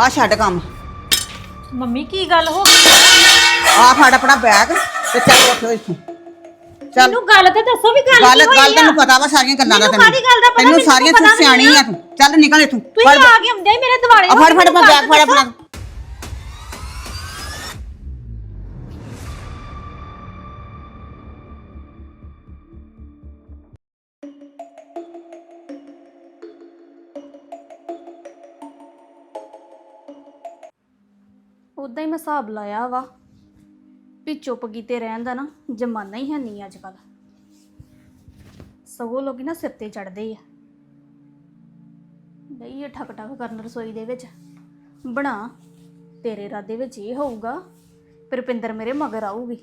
ਆ ਛੱਡ ਕੰਮ। ਮੰਮੀ ਕੀ ਗੱਲ ਹੋ ਗਈ? ਆ ਫੜ ਆਪਣਾ ਬੈਗ ਤੇ ਚੱਲ ਉੱਠ ਇੱਥੋਂ। ਚੱਲ। ਮੈਨੂੰ ਗੱਲ ਤੇ ਦੱਸੋ ਵੀ ਗੱਲ ਗੱਲ ਕੀ ਹੋਈ ਗੱਲ ਆ? ਤੈਨੂੰ ਪਤਾ ਵਾ ਸਾਰੀਆਂ ਗੱਲਾਂ ਦਾ ਮੈਨੂੰ ਕਾਹਦੀ ਗੱਲ ਦਾ ਪਤਾ? ਤੈਨੂੰ ਮੈਨੂੰ ਸਾਰੀਆਂ ਪਤਾ ਤੂੰ ਸਿਆਣੀ ਨਹੀਂ ਆ ਤੂੰ। ਚੱਲ ਨਿਕਲ ਇੱਥੋਂ। ਤੁਸੀਂ ਆ ਕੇ ਹੁੰਦੇ ਮੇਰੇ ਦਿਵਾਲੇ ਆ ਫੜ ਫੜ ਮੈਂ ਬੈਗ ਫੜ ਆਪਣਾ। ਮੈਂ ਹਿਸਾਬ ਲਾਇਆ ਵਾ ਵੀ ਚੁੱਪ ਕੀਤੇ ਰਹਿਣ ਦਾ ਨਾ ਜ਼ਮਾਨਾ ਹੀ ਹੈ ਨਹੀਂ ਅੱਜ ਕੱਲ ਸਗੋਂ ਲੋਕੀ ਨਾ ਸਿਰ ਤੇ ਚੜਦੇ ਆ। ਨਹੀਂ ਇਹ ਠਕ ਠਕ ਕਰਨ ਰਸੋਈ ਦੇ ਵਿੱਚ ਬਣਾ, ਤੇਰੇ ਇਰਾਦੇ ਵਿੱਚ ਇਹ ਹੋਊਗਾ ਪਰਪਿੰਦਰ ਮੇਰੇ ਮਗਰ ਆਊਗੀ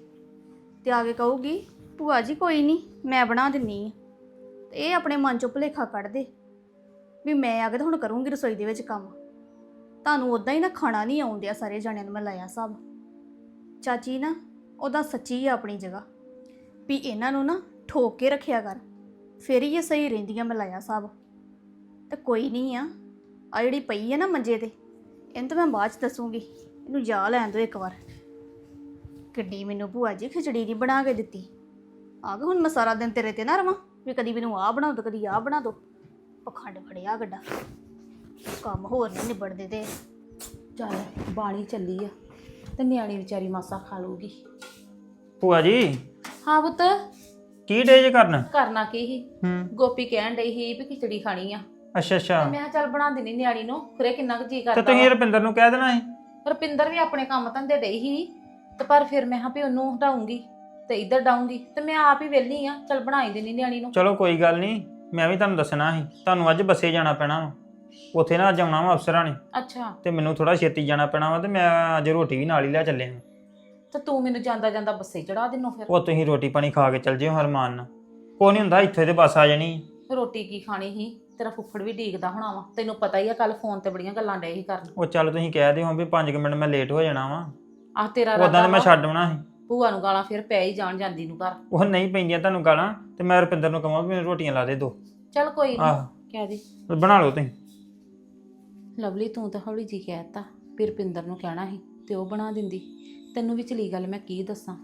ਤੇ ਆ ਕੇ ਕਹੂਗੀ, ਭੂਆ ਜੀ ਕੋਈ ਨਹੀਂ, ਮੈਂ ਬਣਾ ਦਿੰਨੀ ਆ। ਤੇ ਇਹ ਆਪਣੇ ਮਨ ਚੋਂ ਭੁਲੇਖਾ ਕੱਢ ਦੇ ਵੀ ਮੈਂ ਆ ਕੇ ਤਾਂ ਹੁਣ ਕਰੂੰਗੀ ਰਸੋਈ ਦੇ ਵਿੱਚ ਕੰਮ। ਤੁਹਾਨੂੰ ਉਦਾਂ ਹੀ ਨਾ ਖਾਣਾ ਨਹੀਂ ਆਉਂਦਿਆ ਸਾਰੇ ਜਣਿਆਂ ਨੂੰ ਮੈਂ ਲਾਇਆ ਸਭ। ਚਾਚੀ ਨਾ ਉਹਦਾ ਸੱਚੀ ਆ ਆਪਣੀ ਜਗ੍ਹਾ। ਵੀ ਇਹਨਾਂ ਨੂੰ ਨਾ ਠੋਕ ਕੇ ਰੱਖਿਆ ਕਰ, ਫਿਰ ਹੀ ਇਹ ਸਹੀ ਰਹਿੰਦੀਆਂ ਮੈਂ ਲਾਇਆ ਸਭ। ਤੇ ਕੋਈ ਨਹੀਂ ਆ ਆ ਜਿਹੜੀ ਪਈ ਹੈ ਨਾ ਮੰਜੇ ਤੇ, ਇਹਨੂੰ ਤਾਂ ਮੈਂ ਬਾਅਦ ਚ ਦੱਸੂਗੀ, ਇਹਨੂੰ ਜਾ ਲੈਣ ਦਿਓ ਇੱਕ ਵਾਰ। ਕਿੱਡੀ ਮੈਨੂੰ ਭੂਆ ਜੀ ਖਿਚੜੀ ਦੀ ਬਣਾ ਕੇ ਦਿੱਤੀ। ਆ ਗਿਆ ਹੁਣ ਮੈਂ ਸਾਰਾ ਦਿਨ ਤੇਰੇ ਤੇ ਨਾ ਰਵਾਂ, ਵੀ ਕਦੀ ਮੈਨੂੰ ਆਹ ਬਣਾ ਦੋ, ਕਦੀ ਆਹ ਬਣਾ ਦੋ। ਪਖੰਡ ਫੜਿਆ ਗੱਡਾ। ਕੰਮ ਹੋਰ ਨਹੀਂ ਨਿਬੜਦੇ ਤੇ ਚੱਲ ਬਾਣੀ ਚੱਲੀ ਆ ਤੇ ਨਿਆਣੀ ਵਿਚਾਰੀ ਮਾਸਾ ਖਾ ਲੂਗੀ ਭੂਆ ਜੀ ਹਾਂ ਪੁੱਤ। ਕੀ ਡੇ ਜੇ ਕਰਨ? ਕਰਨਾ ਕੀ ਹੂੰ। ਗੋਪੀ ਕਹਿਣ ਡਈ ਸੀ ਵੀ ਖਿਚੜੀ ਖਾਣੀ ਆ। ਅੱਛਾ ਅੱਛਾ। ਮੈਂ ਕਿਹਾ ਚੱਲ ਬਣਾ ਦੇਣੀ ਨਿਆਣੀ ਨੂੰ ਖਰੇ ਕਿੰਨਾ ਕੁ ਜੀ ਤੇ ਕਰਦਾ ਤੁਸੀਂ ਰੁਪਿੰਦਰ ਨੂੰ ਕਹਿ ਦੇਣਾ ਸੀ? ਰੁਪਿੰਦਰ ਵੀ ਆਪਣੇ ਕੰਮ ਧੰਦੇ ਡਈ ਸੀ। ਤੇ ਪਰ ਫਿਰ ਮੈਂ ਕਿਹਾ ਵੀ ਉਹਨੂੰ ਹਟਾਉਂਗੀ ਤੇ ਇੱਧਰ ਡਾਉਂਗੀ। ਤੇ ਮੈਂ ਆਪ ਹੀ ਵਿਹਲੀ ਆ ਚੱਲ ਬਣਾਈ ਦੇਣੀ ਨਿਆਣੀ ਨੂੰ। ਚਲੋ ਕੋਈ ਗੱਲ ਨਹੀਂ ਮੈਂ ਵੀ ਤੁਹਾਨੂੰ ਦੱਸਣਾ ਸੀ। ਤੁਹਾਨੂੰ ਅੱਜ ਬੱਸੇ ਜਾਣਾ ਪੈਣਾ ਵਾ। ਉੱਥੇ ਨਾ ਅੱਜ ਆਉਣਾ ਵਾ ਅਫਸਰਾਂ ਨੇ। ਅੱਛਾ। ਤੇ ਮੈਨੂੰ ਥੋੜਾ ਛੇਤੀ ਜਾਣਾ ਪੈਣਾ ਵਾ ਤੇ ਮੈਂ ਅੱਜ ਰੋਟੀ ਵੀ ਨਾਲ ਹੀ ਲੈ ਚੱਲੇ ਹਾਂ। ਤੇ ਤੂੰ ਮੈਨੂੰ ਜਾਂਦਾ ਜਾਂਦਾ ਬੱਸੇ ਚੜਾ ਦੇਨੋ ਫਿਰ? ਉਹ ਤੁਸੀਂ ਰੋਟੀ ਪਾਣੀ ਖਾ ਕੇ ਚੱਲ ਜਿਓ ਹਰਮਾਨ ਨਾਲ। ਕੋਈ ਨਹੀਂ ਹੁੰਦਾ ਇੱਥੇ ਤੇ ਬੱਸ ਆ ਜਾਣੀ। ਰੋਟੀ ਕੀ ਖਾਣੀ ਸੀ? ਤੇਰਾ ਫੁੱਫੜ ਵੀ ਡੀਕਦਾ ਹੋਣਾ ਵਾ। ਤੈਨੂੰ ਪਤਾ ਹੀ ਆ ਕੱਲ ਫੋਨ ਤੇ ਬੜੀਆਂ ਗੱਲਾਂ ਡਏ ਸੀ ਕਰਨ। ਉਹ ਚੱਲ ਤੁਸੀਂ ਕਹਿ ਦਿਓ ਵੀ 5 ਮਿੰਟ ਮੈਂ ਲੇਟ ਹੋ ਜਾਣਾ ਵਾ। ਆਹ ਤੇਰਾ ਉਦਾਂ ਤੇ ਮੈਂ ਵਾ, ਛੱਡ ਆਉਣਾ ਸੀ। ਭੂਆ ਨੂੰ ਗਾਲਾਂ ਫਿਰ ਪੈ ਹੀ ਜਾਣ ਜਾਂਦੀ ਨੂੰ ਘਰ। ਉਹ ਨਹੀਂ ਪੈਂਦੀਆਂ ਤੁਹਾਨੂੰ ਗਾਲਾਂ ਤੇ ਮੈਂ ਰੁਪਿੰਦਰ ਨੂੰ ਕਹਾਂ ਵੀ ਮੈਨੂੰ ਰੋਟੀਆਂ ਲਾ ਦੇ ਦੋ। ਚੱਲ ਕੋਈ ਆਹ। ਨਹੀਂ ਕਹਿ ਦੇ। ਬਣਾ ਲਓ ਤੁਸੀਂ। ਲਵਲੀ ਤੂੰ ਤਾਂ ਹੌਲੀ ਜੀ ਕਹਿਤਾ ਫਿਰ ਪਿੰਦਰ ਨੂੰ ਕਹਿਣਾ ਸੀ ਤੇ ਉਹ ਬਣਾ ਦਿੰਦੀ। ਤੈਨੂੰ ਵੀ ਚਲੀ ਗੱਲ ਮੈਂ ਕੀ ਦੱਸਾਂ?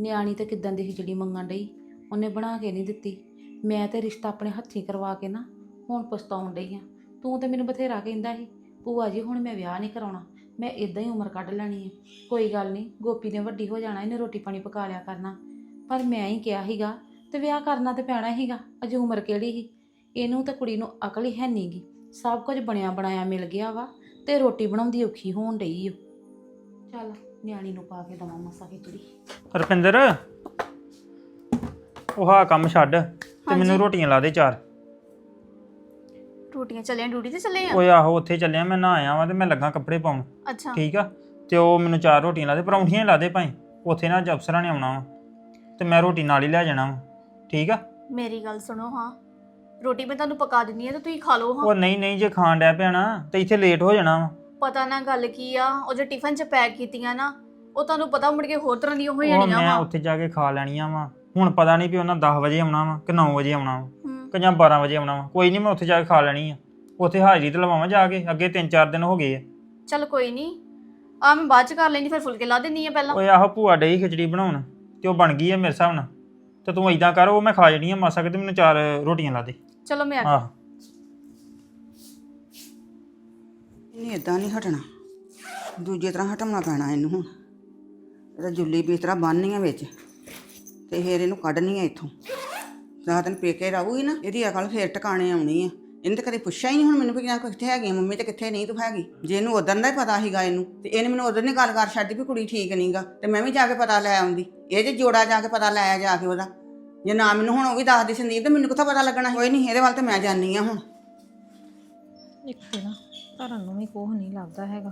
ਨਿਆਣੀ ਤਾਂ ਕਿਦਾਂ ਦੀ ਖਿਚੜੀ ਮੰਗਣ ਡਈ? ਉਹਨੇ ਬਣਾ ਕੇ ਨਹੀਂ ਦਿੱਤੀ। ਮੈਂ ਤੇ ਰਿਸ਼ਤਾ ਆਪਣੇ ਹੱਥੀਂ ਕਰਵਾ ਕੇ ਨਾ ਹੁਣ ਪਛਤਾਉਣ ਡਈ ਆ। ਤੂੰ ਤੇ ਮੈਨੂੰ ਬਥੇਰਾ ਕਹਿੰਦਾ ਸੀ, ਭੂਆ ਜੀ ਹੁਣ ਮੈਂ ਵਿਆਹ ਨਹੀਂ ਕਰਾਉਣਾ, ਮੈਂ ਇਦਾਂ ਹੀ ਉਮਰ ਕੱਢ ਲੈਣੀ ਹੈ ਕੋਈ ਗੱਲ ਨਹੀਂ, ਗੋਪੀ ਨੇ ਵੱਡੀ ਹੋ ਜਾਣਾ, ਇਹਨੇ ਰੋਟੀ ਪਾਣੀ ਪਕਾ ਲਿਆ ਕਰਨਾ। ਪਰ ਮੈਂ ਹੀ ਕਿਹਾ ਸੀਗਾ, ਤੇ ਵਿਆਹ ਕਰਨਾ ਤੇ ਪੈਣਾ ਸੀਗਾ, ਅਜੇ ਉਮਰ ਕਿਹੜੀ ਸੀ? ਇਹਨੂੰ ਤਾਂ ਕੁੜੀ ਨੂੰ ਅਕਲ ਹੀ ਹੈ ਨਹੀਂਗੀ ਸਭ ਕੁਝ ਬਣਿਆ ਬਣਾਇਆ ਮਿਲ ਗਿਆ ਵਾ ਤੇ ਰੋਟੀ ਬਣਾਉਂਦੀ ਔਖੀ ਹੋਣ ਡਈ ਓ। ਚੱਲ ਨਿਆਣੀ ਨੂੰ ਪਾ ਕੇ ਦਵਾਂ ਮਸਾ ਖਿਚੜੀ। ਰੁਪਿੰਦਰ ਉਹ ਹਾਂ ਕੰਮ ਛੱਡ ਤੇ ਮੈਨੂੰ ਰੋਟੀਆਂ ਲਾ ਦੇ ਚਾਰ। ਰੋਟੀਆਂ ਚੱਲੇ ਡਿਊਟੀ ਤੇ ਚੱਲੇ ਆ? ਓਏ ਆਹੋ ਉੱਥੇ ਚੱਲਿਆ ਮੈਂ ਨਾ ਆਇਆ ਵਾਂ ਤੇ ਮੈਂ ਲੱਗਾ ਕੱਪੜੇ ਪਾਉਣ। ਅੱਛਾ। ਠੀਕ ਆ? ਤੇ ਉਹ ਮੈਨੂੰ ਚਾਰ ਰੋਟੀਆਂ ਲਾ ਦੇ ਪਰੌਂਠੀਆਂ ਹੀ ਲਾ ਦੇ ਭਾਈ। ਉੱਥੇ ਨਾ ਅੱਜ ਅਫਸਰਾਂ ਨੇ ਆਉਣਾ ਵਾ ਤੇ ਮੈਂ ਰੋਟੀ ਨਾਲ ਹੀ ਲੈ ਜਾਣਾ ਵਾ। ਠੀਕ ਆ? ਮੇਰੀ ਗੱਲ ਸੁਣੋ ਹਾਂ ਰੋਟੀ ਮੈਂ ਤੁਹਾਨੂੰ ਪਕਾ ਦਿੰਨੀ ਆ ਤੇ ਤੁਸੀਂ ਖਾ ਲਓ ਹਾਂ। ਉਹ ਨਹੀਂ ਨਹੀਂ ਜੇ ਖਾਣ ਡੈ ਪਿਆ ਨਾ ਤੇ ਇੱਥੇ ਲੇਟ ਹੋ ਜਾਣਾ ਵਾ। ਪਤਾ ਨਾ ਗੱਲ ਕੀ ਆ ਉਹ ਜੋ ਟਿਫਨ ਚ ਪੈਕ ਕੀਤੀਆਂ ਨਾ ਉਹ ਤੁਹਾਨੂੰ ਪਤਾ ਮੁੜ ਕੇ ਹੋਰ ਤਰ੍ਹਾਂ ਦੀਆਂ ਹੋ ਉਹ ਜਾਣੀਆਂ ਮੈਂ ਵਾ। ਉੱਥੇ ਜਾ ਕੇ ਖਾ ਲੈਣੀਆਂ ਵਾ। ਹੁਣ ਪਤਾ ਨਹੀਂ ਵੀ ਉਹਨਾਂ 10 ਵਜੇ ਆਉਣਾ ਵਾ ਕਿ 9 ਵਜੇ ਆਉਣਾ ਵਾ। ਕਿ ਜਾਂ 12 ਵਜੇ ਆਉਣਾ ਵਾ। ਕੋਈ ਨਹੀਂ ਮੈਂ ਉੱਥੇ ਜਾ ਕੇ ਖਾ ਲੈਣੀ ਆ। ਉੱਥੇ ਹਾਜ਼ਰੀ ਤੇ ਲਵਾਵਾਂ ਜਾ ਕੇ ਅੱਗੇ 3-4 ਦਿਨ ਹੋ ਗਏ ਆ। ਚੱਲ ਕੋਈ ਨਹੀਂ ਆ ਮੈਂ ਬਾਅਦ ਚ ਕਰ ਲੈਣੀ ਫਿਰ ਫੁਲਕੇ ਲਾ ਦਿੰਨੀ ਆ ਪਹਿਲਾਂ। ਓਏ ਆਹੋ ਭੂਆ ਡਈ ਖਿਚੜੀ ਬਣਾਉਣ ਤੇ ਉਹ ਬਣ ਗਈ ਆ ਮੇਰੇ ਹਿਸਾਬ ਨਾਲ। ਤੇ ਤੂੰ ਇਦਾਂ ਕਰ ਉਹ ਮੈਂ ਖਾ ਜਣੀ ਆ ਮਾਸਾ ਕਿਤੇ ਮੈਨੂੰ ਚਾਰ ਰੋਟੀਆਂ ਲਾ ਦੇ। ਚਲੋ ਮੈਂ ਆ ਗਈ। ਆਹ। ਨਹੀਂ ਇਦਾਂ ਨਹੀਂ ਹਟਣਾ। ਦੂਜੇ ਤਰ੍ਹਾਂ ਹਟਾਉਣਾ ਪੈਣਾ ਇਹਨੂੰ ਹੁਣ। ਇਹਦਾ ਜੁੱਲੀ ਵੀ ਇਸ ਤਰ੍ਹਾਂ ਬੰਨ੍ਹਨੀ ਆ ਵਿੱਚ। ਤੇ ਫਿਰ ਇਹਨੂੰ ਕੱਢਣੀ ਆ ਇੱਥੋਂ। ਰਾਤ ਦਿਨ ਪੇਕੇ ਰਹੂਗੀ ਨਾ ਇਹਦੀ ਅਕਲ ਫੇਰ ਟਿਕਾਣੇ ਆਉਣੀ ਆ। ਇਹਨੇ ਤਾਂ ਕਦੇ ਪੁੱਛਿਆ ਹੀ ਨਹੀਂ ਹੁਣ ਮੈਨੂੰ ਵੀ ਕਿਹਾ ਕਿੱਥੇ ਹੈਗੀ ਆ ਮੰਮੀ ਤੇ ਕਿੱਥੇ ਨਹੀਂ ਤੂੰ ਹੈਗੀ। ਜੇ ਇਹਨੂੰ ਉਦੋਂ ਦਾ ਹੀ ਪਤਾ ਸੀਗਾ ਇਹਨੂੰ ਤੇ ਇਹਨੇ ਮੈਨੂੰ ਉਦੋਂ ਨੇ ਗੱਲ ਕਰ ਛੱਡੀ ਵੀ ਕੁੜੀ ਠੀਕ ਨਹੀਂਗਾ ਤੇ ਮੈਂ ਵੀ ਜਾ ਕੇ ਪਤਾ ਲੈ ਆਉਂਦੀ। ਇਹ ਜੇ ਜੋੜਾ ਜਾ ਕੇ ਪਤਾ ਲੈ ਆ ਜਾ ਕੇ ਉਹਦਾ। ਜੇ ਨਾ ਮੈਨੂੰ ਹੁਣ ਉਹ ਵੀ ਦੱਸਦੀ ਸੰਦੀਪ ਤੇ ਮੈਨੂੰ ਕਿੱਥੋਂ ਪਤਾ ਲੱਗਣਾ ਕੋਈ ਨਹੀਂ ਇਹਦੇ ਵੱਲ ਤੇ ਮੈਂ ਜਾਣੀ ਆ ਹੁਣ। ਇੱਕ ਤੇ ਨਾ ਧਰਨ ਨੂੰ ਵੀ ਕੋਹ ਨਹੀਂ ਲੱਗਦਾ ਹੈਗਾ।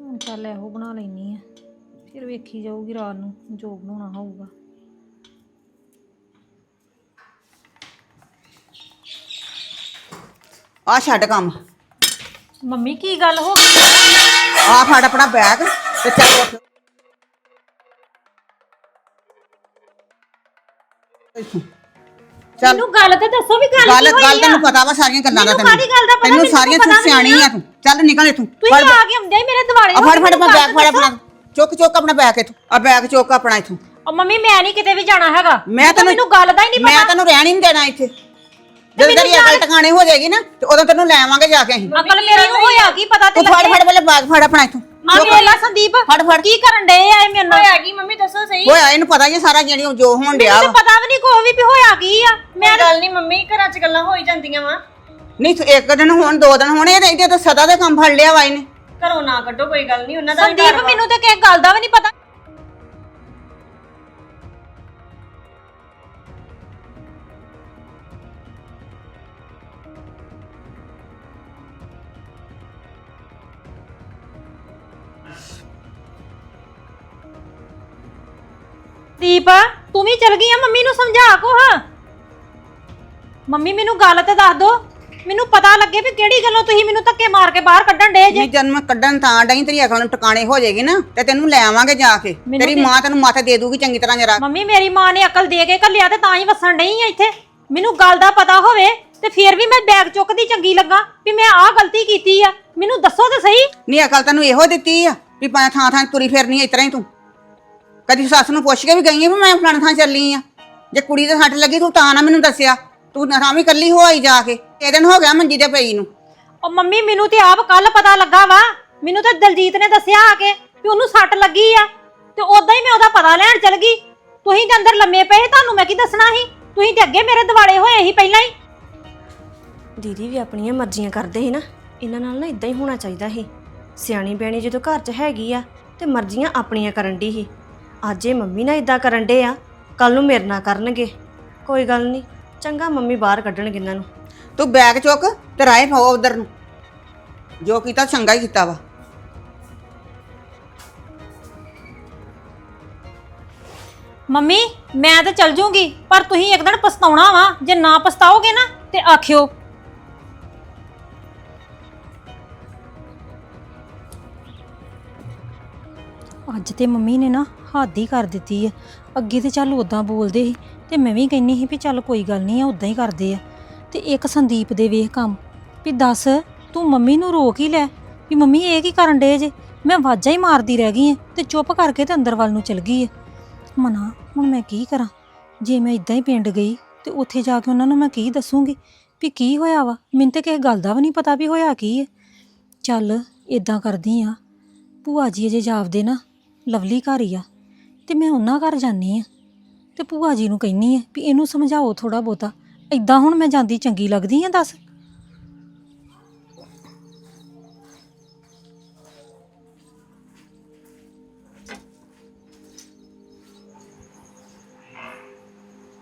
ਹੁਣ ਚੱਲ ਇਹੋ ਬਣਾ ਲੈਣੀ ਆ ਫਿਰ ਵੇਖੀ ਜਾਊਗੀ ਰਾਤ ਨੂੰ ਜੋ ਬਣਾਉਣਾ ਹੋਊਗਾ। ਆ ਛੱਡ ਕੰਮ। ਮੰਮੀ ਕੀ ਗੱਲ ਹੋ ਗਈ? ਆ ਫੜ ਆਪਣਾ ਬੈਗ ਤੇ ਚੱਲ ਉੱਠ। ਇੱਥੋਂ। ਚੱਲ। ਮੈਨੂੰ ਗੱਲ ਤੇ ਦੱਸੋ ਵੀ ਗੱਲ ਗੱਲ ਕੀ ਹੋਈ ਗੱਲ ਆ? ਤੈਨੂੰ ਪਤਾ ਵਾ ਸਾਰੀਆਂ ਗੱਲਾਂ ਦਾ ਮੈਨੂੰ ਕਾਹਦੀ ਗੱਲ ਦਾ ਪਤਾ? ਤੈਨੂੰ ਮੈਨੂੰ ਸਾਰੀਆਂ ਪਤਾ ਤੂੰ ਵੀ ਸਿਆਣੀ ਨਹੀਂ ਆ ਤੂੰ। ਚੱਲ ਨਿਕਲ ਇੱਥੋਂ। ਤੁਸੀਂ ਫੜ ਆ ਕੇ ਹੁੰਦੇ ਹੀ ਮੇਰੇ ਦਿਵਾਲੇ ਆ ਹੋ ਫੜ ਗਏ, ਫੜ ਮੈਨੂੰ ਮੈਂ ਗੱਲ ਬੈਗ ਫੜ। ਆਪਣਾ। ਚੁੱਕ ਚੁੱਕ ਆਪਣਾ ਬੈਗ ਇੱਥੋਂ। ਆ ਬੈਗ ਚੁੱਕ ਆਪਣਾ ਇੱਥੋਂ। ਉਹ ਮੰਮੀ ਮੈਂ ਨਹੀਂ ਕਿਤੇ ਵੀ ਜਾਣਾ ਹੈਗਾ। ਮੈਂ ਤੈਨੂੰ ਮੈਨੂੰ ਗੱਲ ਦਾ ਹੀ ਨਹੀਂ ਮੈਂ ਪਤਾ। ਤੈਨੂੰ ਰਹਿਣ ਹੀ ਨਹੀਂ ਦੇਣਾ ਇੱਥੇ। ਜਦੋਂ ਤੇਰੀ ਅਕਲ ਟਿਕਾਣੇ ਹੋ ਜਾਏਗੀ ਨਾ ਤੇ ਉਦੋਂ ਤੈਨੂੰ ਲੈ ਆਵਾਂਗੇ ਜਾ ਕੇ ਅਸੀਂ। ਅਕਲ ਮੇਰੀ ਨੂੰ ਹੋਇਆ ਕੀ ਪਤਾ ਤੇ ਤੂੰ ਫੜ ਫੜ ਪਹਿਲੇ ਬੈਗ ਫੜ ਆਪਣਾ ਇੱਥੋਂ। ਆ ਵੇਲਾ ਸੰਦੀਪ ਫੜ ਫੜ। ਕੀ ਕਰਨ ਡਏ ਆ ਇਹ ਮੇਰੇ ਨਾਲ? ਹੋਇਆ ਕੀ ਮੰਮੀ ਦੱਸੋ ਸਹੀ? ਹੋਇਆ ਇਹਨੂੰ ਪਤਾ ਹੀ ਆ ਸਾਰਾ ਜਿਹੜੀ ਜੋ ਹੋਣ ਡਿਆ ਮੈਨੂੰ ਵਾ। ਪਤਾ ਵੀ ਨਹੀਂ ਕੋਈ ਵੀ ਵੀ ਹੋਇਆ ਕੀ ਆ। ਮੈਂ ਗੱਲ ਨਹੀਂ ਮੰਮੀ ਘਰਾਂ 'ਚ ਗੱਲਾਂ ਹੋਈ ਜਾਂਦੀਆਂ ਵਾ। ਨਹੀਂ ਤੂੰ ਇੱਕ ਦਿਨ ਹੋਣ ਦੋ ਦਿਨ ਹੋਣੇ ਇਹਦੇ ਇਹਦੇ ਤਾਂ ਸਦਾ ਦੇ ਕੰਮ ਫੜ ਲਿਆ ਵਾ ਇਹਨੇ। ਘਰੋਂ ਨਾ ਕੱਢੋ ਕੋਈ ਗੱਲ ਨਹੀਂ ਉਹਨਾਂ ਦਾ ਵੀ ਸੰਦੀਪ ਘਰ ਵਾ। ਮੈਨੂੰ ਤੇ ਕਿਸੇ ਗੱਲ ਦਾ ਵੀ ਨਹੀਂ ਪਤਾ। ਦੀਪ ਤੂੰ ਵੀ ਚਲ ਗਈ ਆ ਮੰਮੀ ਨੂੰ ਸਮਝਾ ਕੋ ਹਾਂ ਮੰਮੀ ਮੈਨੂੰ ਗੱਲ ਤੇ ਦੱਸ ਦੋ। ਮੈਨੂੰ ਪਤਾ ਲੱਗੇ ਵੀ ਕਿਹੜੀ ਗੱਲੋਂ ਤੁਸੀਂ ਮੈਨੂੰ ਧੱਕੇ ਮਾਰ ਕੇ ਬਾਹਰ ਕੱਢਣ ਡੇ ਜੇ। ਨਹੀਂ ਜਨਮ ਕੱਢਣ ਤਾਂ ਡਈ ਤੇਰੀ ਅਕਲ ਨੂੰ ਟਿਕਾਣੇ ਹੋ ਜਾਏਗੀ ਨਾ ਤੇ ਤੈਨੂੰ ਲੈ ਆਵਾਂਗੇ ਜਾ ਕੇ। ਮੈਨੂੰ ਤੇਰੀ ਮਾਂ ਤੈਨੂੰ ਮਾਥੇ ਦੇ ਦੂਗੀ ਚੰਗੀ ਤਰ੍ਹਾਂ ਜਰਾ। ਮੰਮੀ ਮੇਰੀ ਮਾਂ ਨੇ ਅਕਲ ਦੇ ਕੇ ਘੱਲਿਆ ਤੇ ਤਾਂ ਹੀ ਵਸਣ ਡਈ ਆ ਇੱਥੇ। ਮੈਨੂੰ ਗੱਲ ਦਾ ਪਤਾ ਹੋਵੇ ਤੇ ਫਿਰ ਵੀ ਮੈਂ ਬੈਗ ਚੁੱਕਦੀ ਚੰਗੀ ਲੱਗਾ ਵੀ ਮੈਂ ਆਹ ਗਲਤੀ ਕੀਤੀ ਆ। ਮੈਨੂੰ ਦੱਸੋ ਤੇ ਸਹੀ। ਨਹੀਂ ਅਕਲ ਤੈਨੂੰ ਇਹੋ ਦਿੱਤੀ ਆ ਵੀ ਪਾ ਥਾਂ ਥਾਂ ਤੁਰੀ ਫਿਰਨੀ ਇਸ ਤਰ੍ਹਾਂ ਹੀ ਤੂੰ। ਕਦੀ ਸੱਸ ਨੂੰ ਪੁੱਛ ਕੇ ਵੀ ਗਈ ਆ ਵੀ ਮੈਂ ਫਲਾਣੇ ਥਾਂ ਚੱਲੀ ਆ। ਜੇ ਕੁੜੀ ਦੇ ਸੱਟ ਲੱਗੀ ਤੂੰ ਤਾਂ ਨਾ ਮੈਨੂੰ ਦੱਸਿਆ। ਤੂੰ ਤਾਂ ਵੀ ਕੱਲੀ ਹੋ ਆਈ ਜਾ ਕੇ। ਇਹ ਦਿਨ ਹੋ ਗਿਆ ਮੰਜੀ ਤੇ ਪਈ ਨੂੰ? ਉਹ ਮੰਮੀ ਮੈਨੂੰ ਤੇ ਆਪ ਕੱਲ ਪਤਾ ਲੱਗਾ ਵਾ। ਮੈਨੂੰ ਤੇ ਦਲਜੀਤ ਨੇ ਦੱਸਿਆ ਆ ਕੇ ਵੀ ਉਹਨੂੰ ਸੱਟ ਲੱਗੀ ਆ। ਤੇ ਉਦਾਂ ਹੀ ਮੈਂ ਉਹਦਾ ਪਤਾ ਲੈਣ ਚਲ ਗਈ। ਤੁਸੀਂ ਤੇ ਅੰਦਰ ਲੰਮੇ ਪਏ ਤੁਹਾਨੂੰ ਮੈਂ ਕੀ ਦੱਸਣਾ ਸੀ? ਤੁਸੀਂ ਤੇ ਅੱਗੇ ਮੇਰੇ ਦਿਵਾਲੇ ਹੋਏ ਸੀ ਪਹਿਲਾਂ ਹੀ। ਦੀਦੀ ਵੀ ਆਪਣੀਆਂ ਮਰਜ਼ੀਆਂ ਕਰਦੇ ਸੀ ਨਾ। ਇਹਨਾਂ ਨਾਲ ਨਾ ਇਦਾਂ ਹੀ ਹੋਣਾ ਚਾਹੀਦਾ ਸੀ। ਸਿਆਣੀ ਬਿਆਣੀ ਜਦੋਂ ਘਰ 'ਚ ਹੈਗੀ ਆ ਤੇ ਮਰਜ਼ੀਆਂ ਆਪਣੀਆਂ ਕਰਨ ਦੀ ਸੀ। ਅੱਜ ਇਹ ਮੰਮੀ ਨਾਲ ਇਦਾਂ ਕਰਨ ਡੇ ਆ। ਕੱਲ ਨੂੰ ਮੇਰੇ ਨਾਲ ਕਰਨਗੇ। ਕੋਈ ਗੱਲ ਨਹੀਂ ਚੰਗਾ ਮੰਮੀ ਬਾਹਰ ਕੱਢਣਗੇ ਇਹਨਾਂ ਨੂੰ। ਤੂੰ ਬੈਗ ਚੁੱਕ ਤੇ ਰਾਏ ਪਾਓ ਉਧਰ ਨੂੰ। ਜੋ ਕੀਤਾ ਚੰਗਾ ਹੀ ਕੀਤਾ ਵਾ। ਮੰਮੀ ਮੈਂ ਤੇ ਚਲ ਜੂੰਗੀ ਪਰ ਤੁਸੀਂ ਇੱਕ ਦਿਨ ਪਛਤਾਉਣਾ ਵਾ। ਜੇ ਨਾ ਪਛਤਾਓਗੇ ਨਾ ਤੇ ਆਖਿਓ। ਅੱਜ ਤੇ ਮੰਮੀ ਨੇ ਨਾ ਹੱਦ ਹੀ ਕਰ ਦਿੱਤੀ ਆ। ਅੱਗੇ ਤੇ ਚੱਲ ਉਦਾਂ ਬੋਲਦੇ ਸੀ ਤੇ ਮੈਂ ਵੀ ਕਹਿੰਨੀ ਸੀ ਵੀ ਚੱਲ ਕੋਈ ਗੱਲ ਨਹੀਂ ਆ ਉਦਾਂ ਹੀ ਕਰਦੇ ਆ। ਤੇ ਇੱਕ ਸੰਦੀਪ ਦੇ ਵੇਖ ਕੰਮ, ਵੀ ਦੱਸ, ਤੂੰ ਮੰਮੀ ਨੂੰ ਰੋਕ ਹੀ ਲੈ, ਵੀ ਮੰਮੀ ਇਹ ਕੀ ਕਰਨ ਡੇ ਜੇ? ਮੈਂ ਵਾਜਾਂ ਹੀ ਮਾਰਦੀ ਰਹਿ ਗਈ ਆ ਤੇ ਚੁੱਪ ਕਰਕੇ ਤੇ ਅੰਦਰ ਵੱਲ ਨੂੰ ਚਲ ਗਈ ਆ। ਮਨਾ, ਹੁਣ ਮੈਂ ਕੀ ਕਰਾਂ? ਜੇ ਮੈਂ ਇਦਾਂ ਹੀ ਪਿੰਡ ਗਈ ਤੇ ਉੱਥੇ ਜਾ ਕੇ ਉਹਨਾਂ ਨੂੰ ਮੈਂ ਕੀ ਦੱਸੂਗੀ? ਵੀ ਕੀ ਹੋਇਆ ਵਾ? ਮੈਨੂੰ ਤੇ ਕਿਸੇ ਗੱਲ ਦਾ ਵੀ ਨਹੀਂ ਪਤਾ ਵੀ ਹੋਇਆ ਕੀ ਹੈ ਚੱਲ ਇਦਾਂ ਕਰਦੀ ਆ। ਭੂਆ ਜੀ ਅਜੇ ਜਾਪਦੇ ਨਾ, ਲਵਲੀ ਘਰ ਹੀ ਆ। ਤੇ ਮੈਂ ਉਹਨਾਂ ਘਰ ਜਾਂਦੀ ਆ। ਤੇ ਭੂਆ ਜੀ ਨੂੰ ਕਹਿੰਨੀ ਆ ਵੀ ਇਹਨੂੰ ਸਮਝਾਓ ਥੋੜਾ ਬਹੁਤਾ। ਇਦਾਂ ਹੁਣ ਮੈਂ ਜਾਂਦੀ ਚੰਗੀ ਲੱਗਦੀ ਆ, ਦੱਸ?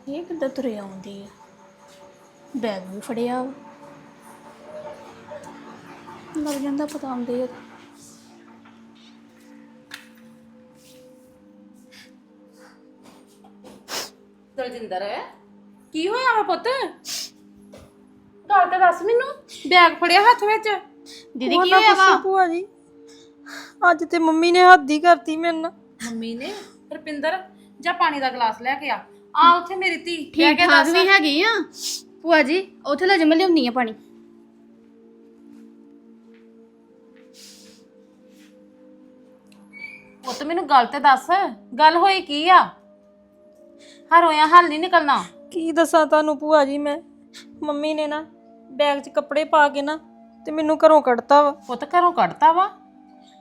ਇਹ ਕਿੱਦਾਂ ਤੁਰੇ ਆਉਂਦੀ ਆ? ਬੈਗ ਵੀ ਫੜਿਆ ਵਾ। ਲੱਗ ਜਾਂਦਾ ਪਤਾ ਆਉਂਦੇ ਆ ਦਲਜਿੰਦਰ ਕੀ ਹੋਇਆ ਵਾ ਪੁੱਤ? ਗੱਲ ਤਾਂ ਦੱਸ ਮੈਨੂੰ ਬੈਗ ਫੜਿਆ ਹੱਥ ਵਿੱਚ। ਦੀਦੀ ਕੀ ਹੋਇਆ ਵਾ? ਭੂਆ ਜੀ। ਅੱਜ ਤੇ ਮੰਮੀ ਨੇ ਹੱਦ ਹੀ ਕਰਤੀ ਮੇਰੇ ਨਾਲ। ਮੰਮੀ ਨੇ? ਰਪਿੰਦਰ ਜਾ ਪਾਣੀ ਦਾ ਗਲਾਸ ਲੈ ਕੇ ਆ। ਆ ਉੱਥੇ ਮੇਰੀ ਧੀ ਲੈ ਠੀਕ ਕੇ ਠਾਕ ਦੱਸ। ਵੀ ਹੈਗੀ ਆ। ਭੂਆ ਜੀ ਉੱਥੇ ਲੈ ਜਾ ਮੈਂ ਲਿਆਉਣੀ ਆ ਪਾਣੀ। ਪੁੱਤ ਮੈਨੂੰ ਗੱਲ ਤੇ ਦੱਸ। ਗੱਲ ਹੋਈ ਕੀ ਆ? ਹਰੋਇਆ ਹੱਲ ਨਹੀਂ ਨਿਕਲਣਾ। ਕੀ ਦੱਸਾਂ ਤੁਹਾਨੂੰ ਭੂਆ ਜੀ ਮੈਂ? ਮੰਮੀ ਨੇ ਨਾ ਬੈਗ 'ਚ ਕੱਪੜੇ ਪਾ ਕੇ ਨਾ ਤੇ ਮੈਨੂੰ ਘਰੋਂ ਕੱਢਤਾ ਵਾ। ਪੁੱਤ ਘਰੋਂ ਕੱਢਤਾ ਵਾ।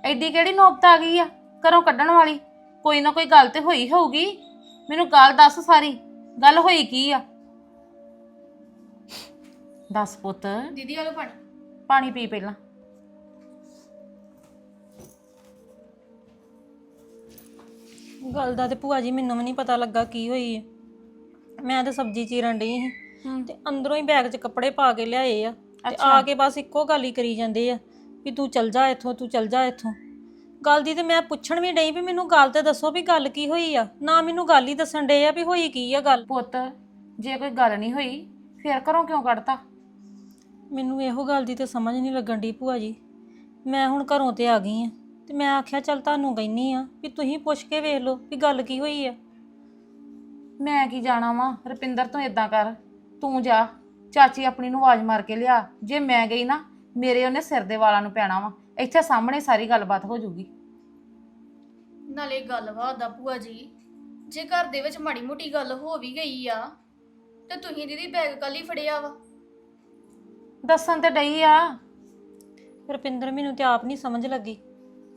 ਐਡੀ ਕਿਹੜੀ ਨੌਬਤ ਆ ਗਈ ਆ? ਘਰੋਂ ਕੱਢਣ ਵਾਲੀ। ਕੋਈ ਨਾ ਕੋਈ ਗੱਲ ਤੇ ਹੋਈ ਹੋਊਗੀ। ਮੈਨੂੰ ਗੱਲ ਦੱਸ ਸਾਰੀ। ਗੱਲ ਹੋਈ ਕੀ ਆ? ਦੱਸ ਪੁੱਤ। ਦੀਦੀ ਵਾਲੋ ਪਾਣੀ ਪਾਣੀ ਪੀ ਪਹਿਲਾਂ। ਗੱਲ ਦਾ ਤੇ ਭੂਆ ਜੀ ਮੈਨੂੰ ਵੀ ਨਹੀਂ ਪਤਾ ਲੱਗਾ ਕੀ ਹੋਈ ਹੈ ਮੈਂ ਤਾਂ ਸਬਜ਼ੀ ਚੀਰਨ ਡਈ ਸੀ ਤੇ ਅੰਦਰੋਂ ਹੀ ਬੈਗ 'ਚ ਕੱਪੜੇ ਪਾ ਕੇ ਲਿਆਏ ਆ ਤੇ ਆ ਕੇ ਬਸ ਇੱਕੋ ਗੱਲ ਹੀ ਕਰੀ ਜਾਂਦੇ ਆ ਵੀ ਤੂੰ ਚੱਲ ਜਾ ਇੱਥੋਂ ਤੂੰ ਚੱਲ ਜਾ ਇੱਥੋਂ। ਗੱਲ ਦੀ ਤੇ ਮੈਂ ਪੁੱਛਣ ਵੀ ਡਈ ਵੀ ਮੈਨੂੰ ਗੱਲ ਤੇ ਦੱਸੋ ਵੀ ਗੱਲ ਕੀ ਹੋਈ ਆ। ਨਾ ਮੈਨੂੰ ਗੱਲ ਹੀ ਦੱਸਣ ਡੇ ਆ ਵੀ ਹੋਈ ਕੀ ਆ ਗੱਲ। ਪੁੱਤ ਜੇ ਕੋਈ ਗੱਲ ਨਹੀਂ ਹੋਈ ਫੇਰ ਘਰੋਂ ਕਿਉਂ ਕੱਢਤਾ? ਮੈਨੂੰ ਇਹੋ ਗੱਲ ਦੀ ਤੇ ਸਮਝ ਨਹੀਂ ਲੱਗਣ ਦੀ ਭੂਆ ਜੀ। ਮੈਂ ਹੁਣ ਘਰੋਂ ਤੇ ਆ ਗਈ ਆ। ਤੇ ਮੈਂ ਆਖਿਆ ਚੱਲ ਤੁਹਾਨੂੰ ਕਹਿੰਨੀ ਆ ਵੀ ਤੁਸੀਂ ਪੁੱਛ ਕੇ ਵੇਖ ਲਓ ਵੀ ਗੱਲ ਕੀ ਹੋਈ ਆ। ਮੈਂ ਕੀ ਜਾਣਾ ਵਾਂ? ਰੁਪਿੰਦਰ ਤੂੰ ਇਦਾਂ ਕਰ। ਤੂੰ ਜਾ। ਚਾਚੀ ਆਪਣੀ ਨੂੰ ਆਵਾਜ਼ ਮਾਰ ਕੇ ਲਿਆ। ਜੇ ਮੈਂ ਗਈ ਨਾ ਮੇਰੇ ਉਹਨੇ ਸਿਰ ਦੇ ਵਾਲਾਂ ਨੂੰ ਪੈਣਾ ਵਾ। ਇੱਥੇ ਸਾਹਮਣੇ ਸਾਰੀ ਗੱਲਬਾਤ ਹੋ ਜਾਊਗੀ। ਨਾਲੇ ਗੱਲ ਵਾ ਦਾ ਭੂਆ ਜੀ। ਜੇ ਘਰ ਦੇ ਵਿੱਚ ਮਾੜੀ ਮੋਟੀ ਗੱਲ ਹੋ ਵੀ ਗਈ ਆ ਤੇ ਤੁਸੀਂ ਦੀਦੀ ਬੈਗ ਕੱਲ ਹੀ ਫੜਿਆ ਵਾ। ਦੱਸਣ ਤੇ ਡਈ ਆ। ਰੁਪਿੰਦਰ ਮੈਨੂੰ ਤੇ ਆਪ ਨਹੀਂ ਸਮਝ ਲੱਗੀ।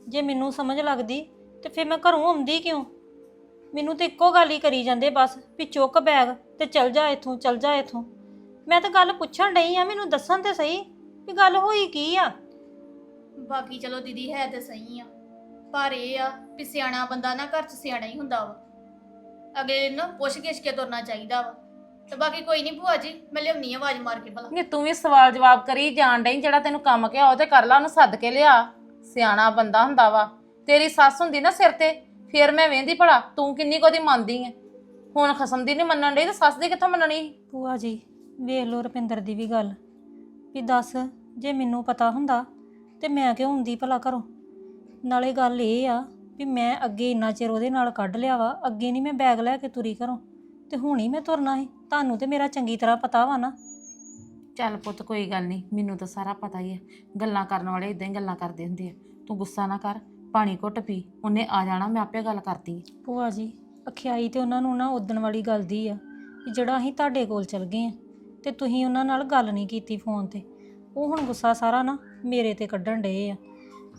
ਜੇ ਮੈਨੂੰ ਸਮਝ ਲੱਗਦੀ ਤੇ ਫਿਰ ਮੈਂ ਘਰੋਂ ਆਉਂਦੀ ਕਿਉਂ? ਮੈਨੂੰ ਤੇ ਇੱਕੋ ਗੱਲ ਹੀ ਕਰੀ ਜਾਂਦੇ ਬਸ ਵੀ ਚੁੱਕ ਬੈਗ ਤੇ ਚਲ ਜਾ ਇੱਥੋਂ ਚਲ ਜਾ ਇੱਥੋਂ। ਮੈਂ ਤਾਂ ਗੱਲ ਪੁੱਛਣ ਡਈ ਆ ਮੈਨੂੰ ਦੱਸਣ ਤੇ ਸਹੀ ਵੀ ਗੱਲ ਹੋਈ ਕੀ ਆ? ਬਾਕੀ ਚਲੋ ਦੀਦੀ ਹੈ ਤੇ ਸਹੀ ਆ ਪਰ ਇਹ ਆ ਵੀ ਸਿਆਣਾ ਬੰਦਾ ਨਾ ਘਰ 'ਚ ਸਿਆਣਾ ਹੀ ਹੁੰਦਾ ਵਾ। ਅਗਲੇ ਨੂੰ ਪੁੱਛ ਗਿੱਛ ਕੇ ਤੁਰਨਾ ਚਾਹੀਦਾ ਵਾ। ਤੇ ਬਾਕੀ ਕੋਈ ਨਹੀਂ ਭੂਆ ਜੀ ਮੈਂ ਲਿਆਉਣੀ ਆ ਆਵਾਜ਼ ਮਾਰ ਕੇ ਭਲਾ। ਨਹੀਂ ਤੂੰ ਵੀ ਸਵਾਲ ਜਵਾਬ ਕਰੀ ਜਾਣ ਡਈ ਜਿਹੜਾ ਤੈਨੂੰ ਕੰਮ ਕਿਹਾ ਉਹ ਤੇ ਕਰ ਲਾ ਉਹਨੂੰ ਸੱਦ ਕੇ ਲਿਆ। ਸਿਆਣਾ ਬੰਦਾ ਹੁੰਦਾ ਵਾ। ਤੇਰੀ ਸੱਸ ਹੁੰਦੀ ਨਾ ਸਿਰ ਤੇ, ਫੇਰ ਮੈਂ ਵੇਂਦੀ ਭਲਾ, ਤੂੰ ਕਿੰਨੀ ਕੋਦੀ ਮੰਨਦੀ ਐ? ਹੁਣ ਖਸਮ ਦੀ ਨਹੀਂ ਮੰਨਣ ਡਈ ਤੇ ਸੱਸ ਦੀ ਕਿੱਥੋਂ ਮੰਨਣੀ ਭੂਆ ਜੀ, ਵੇਖ ਲੋ ਰੁਪਿੰਦਰ ਦੀ ਵੀ ਗੱਲ। ਵੀ ਦੱਸ, ਜੇ ਮੈਨੂੰ ਪਤਾ ਹੁੰਦਾ, ਤੇ ਮੈਂ ਕਿਉਂ ਹੁੰਦੀ ਭਲਾ ਘਰੋਂ? ਨਾਲੇ ਗੱਲ ਇਹ ਆ ਵੀ ਮੈਂ ਅੱਗੇ ਇੰਨਾ ਚਿਰ ਉਹਦੇ ਨਾਲ ਕੱਢ ਲਿਆ ਵਾ, ਅੱਗੇ ਨਹੀਂ ਮੈਂ ਬੈਗ ਲੈ ਕੇ ਤੁਰੀ ਘਰੋਂ। ਤੇ ਹੁਣ ਹੀ ਮੈਂ ਤੁਰਨਾ ਸੀ। ਤੁਹਾਨੂੰ ਤੇ ਮੇਰਾ ਚੰਗੀ ਤਰ੍ਹਾਂ ਪਤਾ ਵਾ ਨਾ। ਚੱਲ ਪੁੱਤ ਕੋਈ ਗੱਲ ਨਹੀਂ, ਮੈਨੂੰ ਤਾਂ ਸਾਰਾ ਪਤਾ ਹੀ ਹੈ ਗੱਲਾਂ ਕਰਨ ਵਾਲੇ ਇਦਾਂ ਹੀ ਗੱਲਾਂ ਕਰਦੇ ਹੁੰਦੇ ਆ। ਤੂੰ ਗੁੱਸਾ ਨਾ ਕਰ, ਪਾਣੀ ਘੁੱਟ ਪੀ, ਉਹਨੇ ਆ ਜਾਣਾ, ਮੈਂ ਆਪੇ ਗੱਲ ਕਰਦੀ ਹਾਂ ਭੂਆ ਜੀ, ਅਖਿਆਈ ਤੇ ਉਹਨਾਂ ਨੂੰ ਨਾ ਉਦਣ ਵਾਲੀ ਗੱਲ ਦੀ ਆ ਕਿ ਜਿਹੜਾ ਅਸੀਂ ਤੁਹਾਡੇ ਕੋਲ ਚਲ ਗਏ ਆ ਤੇ ਤੁਸੀਂ ਉਹਨਾਂ ਨਾਲ ਗੱਲ ਨਹੀਂ ਕੀਤੀ ਫੋਨ ਤੇ। ਉਹ ਹੁਣ ਗੁੱਸਾ ਸਾਰਾ ਨਾ ਮੇਰੇ ਤੇ ਕੱਢਣ ਡਏ ਆ।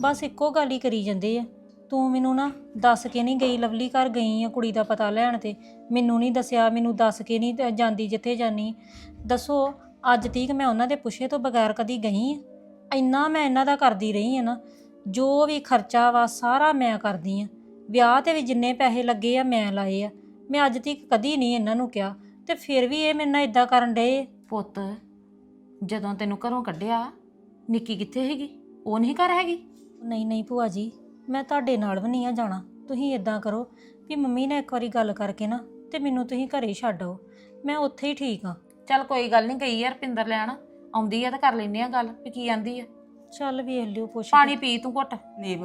ਬਸ ਇੱਕੋ ਗੱਲ ਹੀ ਕਰੀ ਜਾਂਦੇ ਆ। ਤੂੰ ਮੈਨੂੰ ਨਾ ਦੱਸ ਕੇ ਨਹੀਂ ਗਈ, ਲਵਲੀ ਘਰ ਗਈ ਆ ਕੁੜੀ ਦਾ ਪਤਾ ਲੈਣ ਤੇ। ਮੈਨੂੰ ਨਹੀਂ ਦੱਸਿਆ, ਮੈਨੂੰ ਦੱਸ ਕੇ ਨਹੀਂ ਜਾਂਦੀ ਜਿੱਥੇ ਜਾਨੀ ਦੱਸੋ ਅੱਜ ਤੀਕ ਮੈਂ ਉਹਨਾਂ ਦੇ ਪੁੱਛੇ ਤੋਂ ਬਗੈਰ ਕਦੀ ਗਈ ਆ। ਇੰਨਾ ਮੈਂ ਇਹਨਾਂ ਦਾ ਕਰਦੀ ਰਹੀ ਆ ਨਾ ਜੋ ਵੀ ਖਰਚਾ ਵਾ ਸਾਰਾ ਮੈਂ ਕਰਦੀ ਆ। ਵਿਆਹ ਤੇ ਵੀ ਜਿੰਨੇ ਪੈਸੇ ਲੱਗੇ ਆ ਮੈਂ ਲਾਏ ਆ। ਮੈਂ ਅੱਜ ਤੱਕ ਕਦੀ ਨਹੀਂ ਇਹਨਾਂ ਨੂੰ ਕਿਹਾ ਤੇ ਫਿਰ ਵੀ ਇਹ ਮੇਰੇ ਨਾਲ ਇਦਾਂ ਕਰਨ ਡਏ ਪੁੱਤ ਜਦੋਂ ਤੈਨੂੰ ਘਰੋਂ ਕੱਢਿਆ ਨਿੱਕੀ ਕਿੱਥੇ ਹੈਗੀ ਉਹ ਨਹੀਂ ਘਰ ਹੈਗੀ? ਨਹੀਂ ਨਹੀਂ ਭੂਆ ਜੀ ਮੈਂ ਤੁਹਾਡੇ ਨਾਲ ਵੀ ਨਹੀਂ ਆ ਜਾਣਾ। ਤੁਸੀਂ ਇਦਾਂ ਕਰੋ ਵੀ ਮੰਮੀ ਨਾਲ ਇੱਕ ਵਾਰੀ ਗੱਲ ਕਰਕੇ ਨਾ ਤੇ ਮੈਨੂੰ ਤੁਸੀਂ ਘਰੇ ਛੱਡ ਮੈਂ ਉੱਥੇ ਹੀ ਠੀਕ ਆ। ਚੱਲ ਕੋਈ ਗੱਲ ਨਹੀਂ ਗਈ ਯਾਰ ਪਿੰਦਰ ਲੈਣ ਆਉਂਦੀ ਆ ਤਾਂ ਕਰ ਲੈਨੇ ਆ ਗੱਲ ਵੀ ਕੀ ਆਂਦੀ ਆ। ਚੱਲ ਵੇਖ ਲਿਓ ਪੁੱਛ। ਪਾਣੀ ਪੀ ਤੂੰ ਘੁੱਟ। ਨੀਬ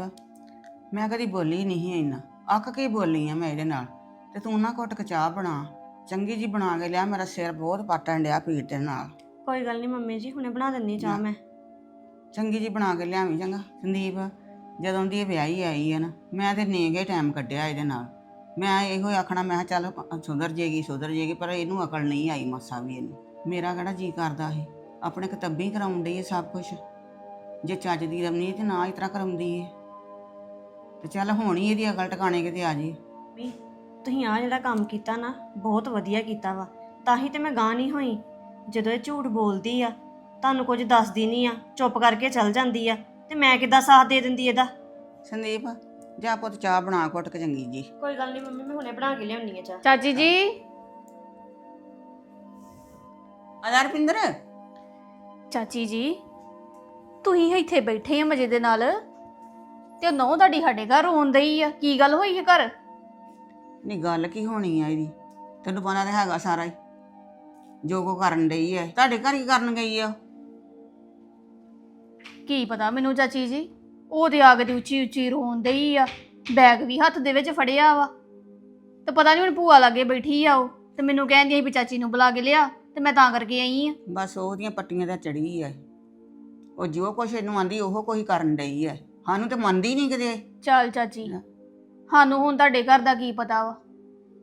ਮੈਂ ਕਦੀ ਬੋਲੀ ਨਹੀਂ ਇੰਨਾ। ਅੱਕ ਕੇ ਹੀ ਬੋਲੀ ਆ ਮੈਂ ਇਹਦੇ ਨਾਲ। ਤੇ ਤੂੰ ਨਾ ਘੁੱਟ ਕੇ ਚਾਹ ਬਣਾ ਚੰਗੀ ਜੀ ਬਣਾ ਕੇ ਲਿਆ ਮੇਰਾ ਸਿਰ ਬਹੁਤ ਪਾਟਣ ਡਿਆ ਪੀੜ ਦੇ ਨਾਲ। ਕੋਈ ਗੱਲ ਨਹੀਂ ਮੰਮੀ ਜੀ ਹੁਣੇ ਬਣਾ ਦਿੰਨੀ ਚਾਹ ਮੈਂ। ਚੰਗੀ ਜੀ ਬਣਾ ਕੇ ਲਿਆਵੀਂ ਚੰਗਾ। ਸੰਦੀਪ ਜਦੋਂ ਦੀ ਇਹ ਵਿਆਹੀ ਆਈ ਹੈ ਨਾ ਮੈਂ ਤੇ ਨੇਗੇ ਟਾਈਮ ਕੱਢਿਆ ਇਹਦੇ ਨਾਲ। ਮੈਂ ਇਹੋ ਹੀ ਆਖਣਾ ਮੈਂ ਕਿਹਾ ਚੱਲ ਸੁਧਰ ਜੇਗੀ ਸੁਧਰ ਜੇਗੀ ਪਰ ਇਹਨੂੰ ਅਕਲ ਨਹੀਂ ਆਈ ਮੱਸਾ ਵੀ ਇਹਨੂੰ। ਮੇਰਾ ਕਿਹੜਾ ਜੀ ਕਰਦਾ ਸੀ ਆਪਣੇ ਕਿਤਾਬੀ ਕਰਾਉਣ ਡਈ ਸਭ ਕੁਝ ਜੇ ਚੱਜ ਦੀ ਰਮਨੀ ਤੇ ਨਾ ਇਸ ਤਰ੍ਹਾਂ ਕਰਾਉਂਦੀ ਹੈ ਤੇ ਚੱਲ ਹੁਣ ਹੀ ਇਹਦੀ ਅਕਲ ਟਿਕਾਣੇ ਕਿਤੇ ਆ ਜੀ। ਮੰਮੀ ਤੁਸੀਂ ਆ ਜਿਹੜਾ ਕੰਮ ਕੀਤਾ ਨਾ ਬਹੁਤ ਵਧੀਆ ਕੀਤਾ ਵਾ। ਤਾਂ ਹੀ ਤੇ ਮੈਂ ਗਾਂ ਨਹੀਂ ਹੋਈ। ਜਦੋਂ ਇਹ ਝੂਠ ਬੋਲਦੀ ਆ ਤੁਹਾਨੂੰ ਕੁਝ ਦੱਸਦੀ ਨਹੀਂ ਆ ਚੁੱਪ ਕਰਕੇ ਚੱਲ ਜਾਂਦੀ ਆ। ਤੇ ਮੈਂ ਕਿੱਦਾਂ ਸਾਥ ਦੇ ਦਿੰਦੀ ਇਹਦਾ? ਸੰਦੀਪ ਜਾ ਪੁੱਤ ਚਾਹ ਬਣਾ ਘੁੱਟ ਕੇ ਚੰਗੀ ਜੀ। ਕੋਈ ਗੱਲ ਨਹੀਂ ਮੰਮੀ ਮੈਂ ਹੁਣੇ ਬਣਾ ਕੇ ਲਿਆਉਣੀ ਆ ਚਾਹ। ਚਾਚੀ ਜੀ। ਆ ਰਪਿੰਦਰ। ਚਾਚੀ ਜੀ ਤੁਸੀਂ ਇੱਥੇ ਬੈਠੇ ਆ ਮਜੇ ਦੇ ਨਾਲ। ਤੇ ਨੌ ਤੁਹਾਡੀ ਸਾਡੇ ਘਰ ਰੋਣ ਦਈ ਆ। ਕੀ ਗੱਲ ਹੋਈ ਹੈ ਘਰ? ਨਹੀਂ ਗੱਲ ਕੀ ਹੋਣੀ ਆ ਇਹਦੀ? ਤੈਨੂੰ ਪਤਾ ਤਾਂ ਹੈਗਾ ਸਾਰਾ ਹੀ। ਜੋ ਕੋ ਕਰਨ ਡਈ ਐ ਤੁਹਾਡੇ ਘਰ ਹੀ ਕਰਨ ਗਈ ਆ ਕੀ ਪਤਾ ਮੈਨੂੰ ਚਾਚੀ ਜੀ? ਉਹਦੇ ਆਗ ਦੀ ਉੱਚੀ ਉੱਚੀ ਰੋਣ ਦਈ ਆ ਬੈਗ ਵੀ ਹੱਥ ਦੇ ਵਿੱਚ ਫੜਿਆ ਵਾ। ਤੇ ਪਤਾ ਨਹੀਂ ਹੁਣ ਭੂਆ ਲਾਗੇ ਬੈਠੀ ਆ ਉਹ ਤੇ ਮੈਨੂੰ ਕਹਿੰਦੀ ਸੀ ਵੀ ਚਾਚੀ ਨੂੰ ਬੁਲਾ ਕੇ ਲਿਆ ਤੇ ਮੈਂ ਤਾਂ ਕਰਕੇ ਆਈ ਆ। ਬਸ ਉਹਦੀਆਂ ਪੱਟੀਆਂ ਤੇ ਚੜੀ ਐ ਉਹ ਜੋ ਕੁਛ ਇਹਨੂੰ ਆਂਦੀ ਉਹ ਕੋਈ ਕਰਨ ਡਈ ਐ ਸਾਨੂੰ ਤੇ ਮੰਨਦੀ ਨਹੀਂ ਕਿਤੇ। ਚੱਲ ਚਾਚੀ ਲੈ। ਸਾਨੂੰ ਹੁਣ ਤੁਹਾਡੇ ਘਰ ਦਾ ਕੀ ਪਤਾ ਵਾ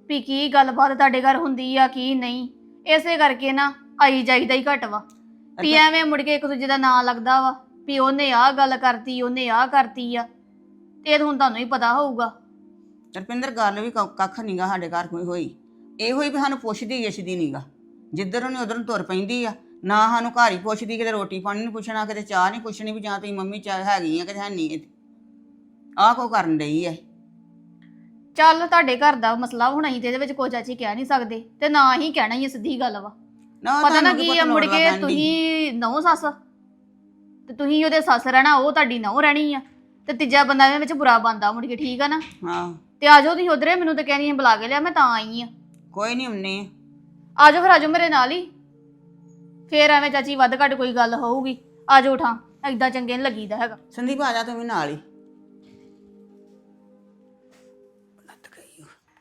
ਵੀ ਕੀ ਗੱਲਬਾਤ ਤੁਹਾਡੇ ਘਰ ਹੁੰਦੀ ਆ ਕੀ ਨਹੀਂ। ਇਸੇ ਕਰਕੇ ਨਾ ਆਈ ਜਾਈਦਾ ਹੀ ਘਟ ਵਾ। ਐਵੇਂ ਮੁੜ ਕੇ ਇੱਕ ਦੂਜੇ ਦਾ ਨਾਂ ਲੱਗਦਾ ਵਾ। ਵੀ ਉਹਨੇ ਆਹ ਗੱਲ ਕਰਤੀ ਉਹਨੇ ਆਹ ਕਰਤੀ ਆ। ਤੇ ਹੁਣ ਤੁਹਾਨੂੰ ਹੀ ਪਤਾ ਹੋਊਗਾ। ਰਪਿੰਦਰ ਗੱਲ ਵੀ ਕ- ਕੱਖ ਨਹੀਂਗਾ ਸਾਡੇ ਘਰ ਕੋਈ ਹੋਈ। ਇਹੋ ਹੀ ਵੀ ਸਾਨੂੰ ਪੁੱਛਦੀ ਯਸ਼ਦੀ ਨਹੀਂਗਾ ਜਿੱਧਰ ਉਹਨੇ ਉਧਰ ਨੂੰ ਤੁਰ ਪੈਂਦੀ ਆ ਨਾ ਸਾਨੂੰ ਘਰ ਹੀ ਪੁੱਛਦੀ ਕਿਤੇ ਰੋਟੀ ਪਾਣੀ ਨਹੀਂ ਪੁੱਛਣਾ ਕਿਤੇ ਚਾਹ ਨਹੀਂ ਪੁੱਛਣੀ ਵੀ ਜਾਂ ਤੇਰੀ ਮੰਮੀ ਚਾਹ ਹੈਗੀ ਆ ਕਿਤੇ ਹੈ ਨਹੀਂ ਆਹ ਕੋ ਕਰਨ ਡਈ ਐ ਚੱਲ ਤੁਹਾਡੇ ਘਰ ਦਾ ਮਸਲਾ ਹੁਣ ਅਸੀਂ ਤੇ ਇਹਦੇ ਵਿੱਚ ਕੋਈ ਚਾਚੀ ਕਹਿ ਨਹੀਂ ਸਕਦੇ ਤੇ ਨਾ ਹੀ ਕਹਿਣਾ ਹੀ ਆ, ਸਿੱਧੀ ਗੱਲ ਵਾ। ਨਾ ਪਤਾ ਨਾ ਤੁਹਾਨੂੰ ਕੀ ਆ, ਮੁੜ ਕੇ। ਤੁਸੀਂ ਨੌ ਸੱਸ। ਤੇ ਤੁਸੀਂ ਉਹਦੇ ਸੱਸ ਰਹਿਣਾ ਉਹ ਤੁਹਾਡੀ ਨੌ ਰਹਿਣੀ ਆ। ਤੇ ਤੀਜਾ ਬੰਦਾ ਇਹਦੇ ਵਿੱਚ ਬੁਰਾ ਬੰਦਾ ਮੁੜ ਕੇ ਠੀਕ ਆ ਨਾ? ਹਾਂ। ਤੇ ਆਜੋ ਤੁਸੀਂ ਉਧਰੇ ਮੈਨੂੰ ਤਾਂ ਕਹਿੰਦੀ ਬੁਲਾ ਕੇ ਲਿਆ ਮੈਂ ਤਾਂ ਆਈ ਆ। ਕੋਈ ਨਹੀਂ ਹੁੰਨੇ ਆਜੋ ਫਿਰ ਆਜੋ ਮੇਰੇ ਨਾਲ ਹੀ। ਫੇਰ ਐਵੇਂ ਚਾਚੀ ਵੱਧ ਘੱਟ ਕੋਈ ਗੱਲ ਹੋਊਗੀ। ਆਜੋ ਉਠਾਂ ਐਦਾਂ ਚੰਗੇ ਨਹੀਂ ਲੱਗੀਦਾ ਹੈਗਾ। ਸੰਦੀਪ ਆ ਜਾ ਤੂੰ ਵੀ ਨਾਲ ਹੀ।